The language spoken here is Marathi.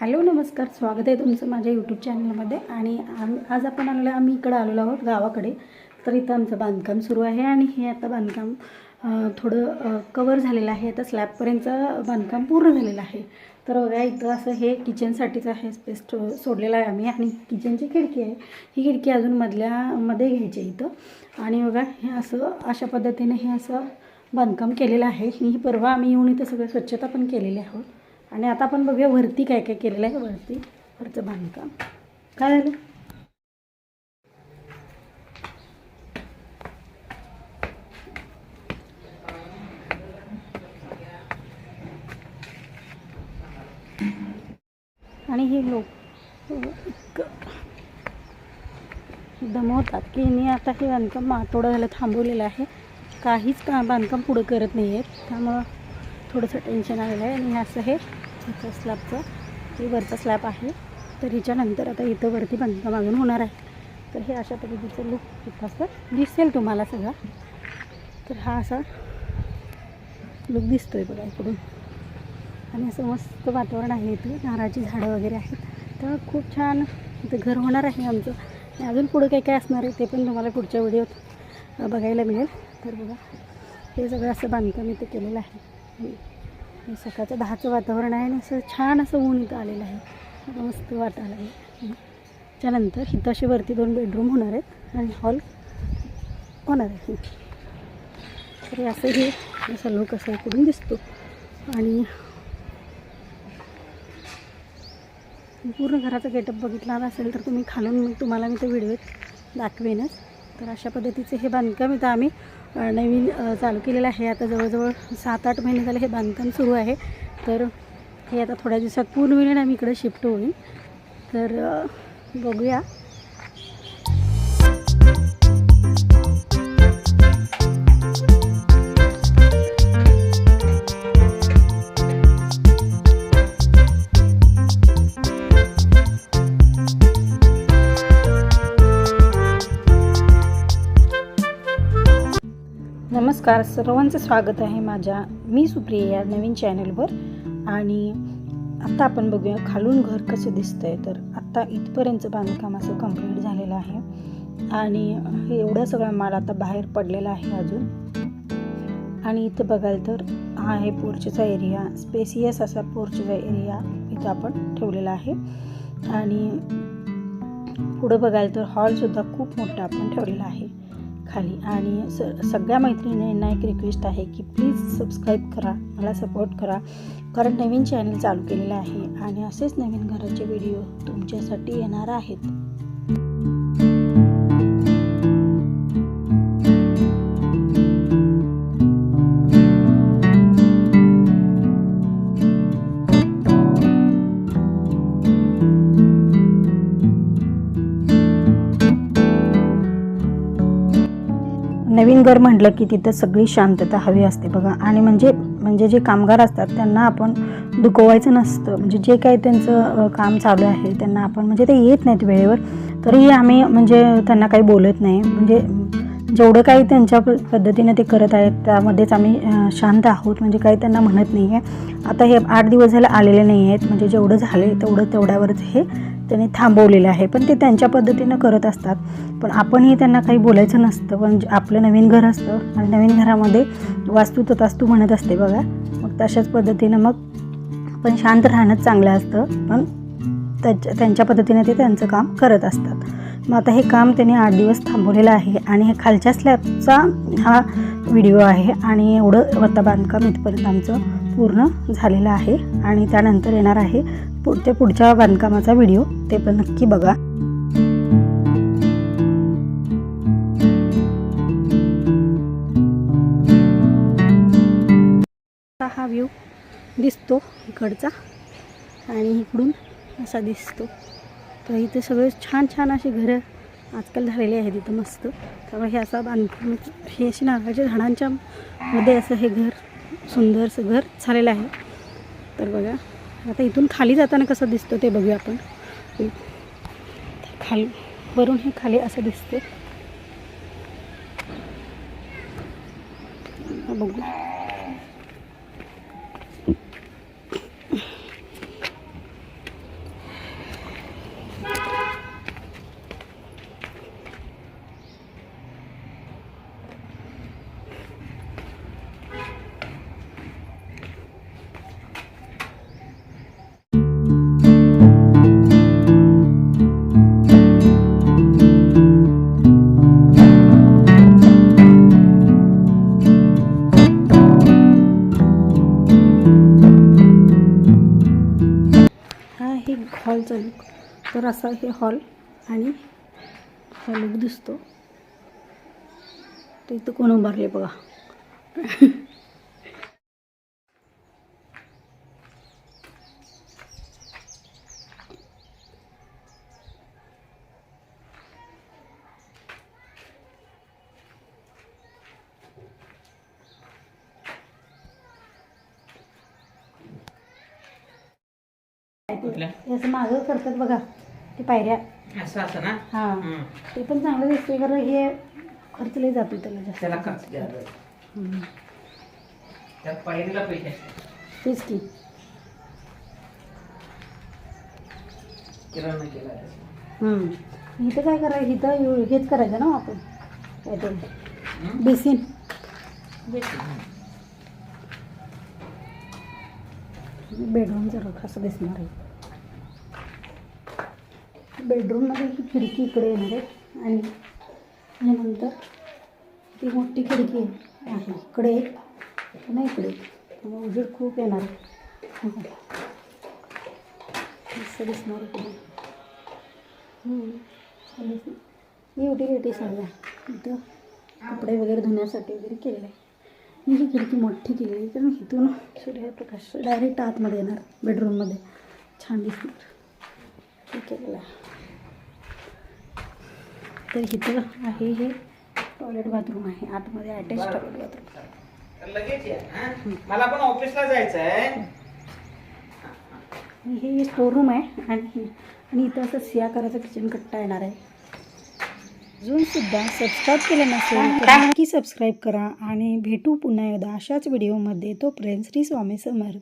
हॅलो नमस्कार. स्वागत आहे तुमचं माझ्या यूट्यूब चॅनलमध्ये आणि आम आज आपण आलेलो आम्ही इकडं आलेलो आहोत गावाकडे. तर इथं आमचं बांधकाम सुरू आहे आणि हे आता बांधकाम थोडं कवर झालेलं आहे. आता स्लॅबपर्यंतचं बांधकाम पूर्ण झालेलं आहे. तर बघा इथं असं हे किचनसाठीच आहे स्पेस सोडलेलं आहे आम्ही. आणि किचनची खिडकी आहे. ही खिडकी अजून मधल्यामध्ये घ्यायची आहे इथं. आणि बघा हे असं अशा पद्धतीने हे असं बांधकाम केलेलं आहे. ही परवा आम्ही येऊन इथं सगळं स्वच्छता पण केलेली आहोत आणि आता आपण बघूया वरती काय काय केलेलं आहे. वरती वरचं बांधकाम. काय झालं? आणि हे लोक इतकं दमवतात की मी आता हे बांधकाम मातोडं झालं थांबवलेलं आहे. काहीच का बांधकाम पुढं करत नाही आहेत त्यामुळं थोडंसं टेन्शन आलेलं आहे. आणि असं हे ह्याचा स्लॅबचं हे वरचा स्लॅब आहे. तर ह्याच्यानंतर आता इथं वरती बांधकाम अजून होणार आहे. तर हे अशा पद्धतीचं लुक इथं असं दिसेल तुम्हाला सगळा. तर हा असा लुक दिसतो आहे बघा इकडून. आणि असं मस्त वातावरण आहे इथं. नारळाची झाडं वगैरे आहेत. तर खूप छान इथं घर होणार आहे आमचं. आणि अजून पुढं काय काय असणार आहे ते पण तुम्हाला पुढच्या व्हिडिओत बघायला मिळेल. तर बघा हे सगळं असं बांधकाम इथं केलेलं आहे. सकाळचं दहाचं वातावरण आहे आणि असं छान असं ऊन इथं आलेलं आहे. मस्त वाटायला आहे त्यानंतर इथं असे वरती दोन बेडरूम होणार आहेत आणि हॉल होणार आहे. तरी असं हे असं लोक असं इकडून दिसतो. आणि पूर्ण घराचा गेटअप बघितला असेल तर तुम्ही खालून मग तुम्हाला मी ते व्हिडिओत दाखवेनच. तर अशा पद्धतीचे हे बांधकाम इथं आम्ही नवीन चालू केलेलं आहे. आता जवळजवळ सात आठ महिने झाले हे बांधकाम सुरू आहे. तर हे आता थोड्या दिवसात पूर्ण होईल आणि आम्ही इकडे शिफ्ट होईल. तर बघूया. नमस्कार. सर्वांचं स्वागत आहे माझ्या मी सुप्रिया या नवीन चॅनलवर. आणि आत्ता आपण बघूया खालून घर कसं दिसतं आहे तर आत्ता इथपर्यंतचं बांधकाम असं कंप्लीट झालेलं आहे. आणि हे एवढा सगळा माल आता बाहेर पडलेला आहे अजून. आणि इथं बघाल तर हा आहे पोर्चचा एरिया स्पेसियस असा पोर्चचा एरिया इथं आपण ठेवलेला आहे. आणि पुढं बघाल तर हॉलसुद्धा खूप मोठा आपण ठेवलेला आहे. खाली. आणि स सगळ्या मैत्रिणींना एक रिक्वेस्ट आहे की प्लीज सबस्क्राईब करा मला सपोर्ट करा. कारण नवीन चॅनल चालू केलेलं आहे आणि असेच नवीन घराचे व्हिडिओ तुमच्यासाठी येणार आहेत. नवीन घर म्हटलं की तिथं सगळी शांतता हवी असते बघा. आणि म्हणजे म्हणजे जे कामगार असतात त्यांना आपण दुखवायचं नसतं. म्हणजे जे काही त्यांचं काम चालू आहे त्यांना आपण म्हणजे ते येत नाहीत वेळेवर. तरीही आम्ही म्हणजे त्यांना काही बोलत नाही. म्हणजे जेवढं काही त्यांच्या प- पद्धतीने ते करत आहेत त्यामध्येच आम्ही शांत आहोत. म्हणजे काही त्यांना म्हणत नाही आहे आता हे आठ दिवस झाले आलेले नाही आहेत म्हणजे जेवढं झाले तेवढं तेवढ्यावरच हे त्यांनी थांबवलेलं आहे. पण ते त्यांच्या पद्धतीनं करत असतात. पण आपणही त्यांना काही बोलायचं नसतं. पण जे आपलं नवीन घर असतं. आणि नवीन घरामध्ये वास्तू तथास्तू म्हणत असते बघा. मग तशाच पद्धतीनं मग पण शांत राहणंच चांगलं असतं. पण त्याच्या त्यांच्या पद्धतीने ते त्यांचं काम करत असतात. मग आता हे काम त्याने आठ दिवस थांबवलेलं आहे आणि हे खालच्या स्लॅबचा हा व्हिडिओ आहे आणि एवढं आता बांधकाम इथपर्यंत आमचं पूर्ण झालेलं आहे आणि त्यानंतर येणार आहे पुढच्या पुढच्या बांधकामाचा व्हिडिओ ते पण नक्की बघा. हा व्ह्यू दिसतो इकडचा आणि इकडून असा दिसतो. तर इथे सगळे छान छान असे घरं आजकाल झालेले आहेत इथं मस्त. त्यामुळे हे असं बांधकाम हे अशी नारळाच्या झाडांच्या मध्ये असं हे घर सुंदरसं घर झालेलं आहे. तर बघा आता इथून खाली जाताना कसं दिसतं ते बघूया आपण. खाली वरून हे खाली असं दिसते बघू. तर असा हे हॉल आणि हा लुक दिसतो. तर इथं कोण उभारले बघा. असं मागं करतात बघा. ते पायऱ्या असं असं ना हां हं. ते पण चांगलं दिसते कारण हे खर्च लई जातो त्याला जास्त त्याला खर्च द्यायला. त्या पायरीला पैसे असतात. तेच की किराणा केला. इथं काय करायचं इथं हेच करायचं ना आपण काय ते हं? बेसिन बेसिक, हं. बेडरूम जरा कसं दिसणार आहे बेडरूममध्ये ही खिडकी इकडे येणार आहे. आणि त्यानंतर ती मोठी खिडकी आहे. इकडे एक आणि इकडे एक. त्यामुळे उजेड खूप येणार आहे. दिसणार ही युटिलिटी सगळं आहे इथं कपडे वगैरे धुण्यासाठी वगैरे केलेलं आहे. मी ही खिडकी मोठी केली आहे कारण इथून सूर्यप्रकाश डायरेक्ट आतमध्ये येणार बेडरूममध्ये छान दिसणार. केलेलं आहे. तर इथं आहे हे टॉयलेट बाथरूम आहे. आतमध्ये अटॅच टॉयलेट बाथरूम लगेच हं? मला पण ऑफिसला जायचं आहे आणि हे स्टोर रूम आहे. आणि आणि इथं असं सिया करायचा किचन कट्टा येणार आहे. अजून सुद्धा सबस्क्राईब केलं नसेल तर नक्की सबस्क्राईब करा. आणि भेटू पुन्हा एकदा अशाच व्हिडिओमध्ये तोपर्यंत श्री स्वामी समर्थ.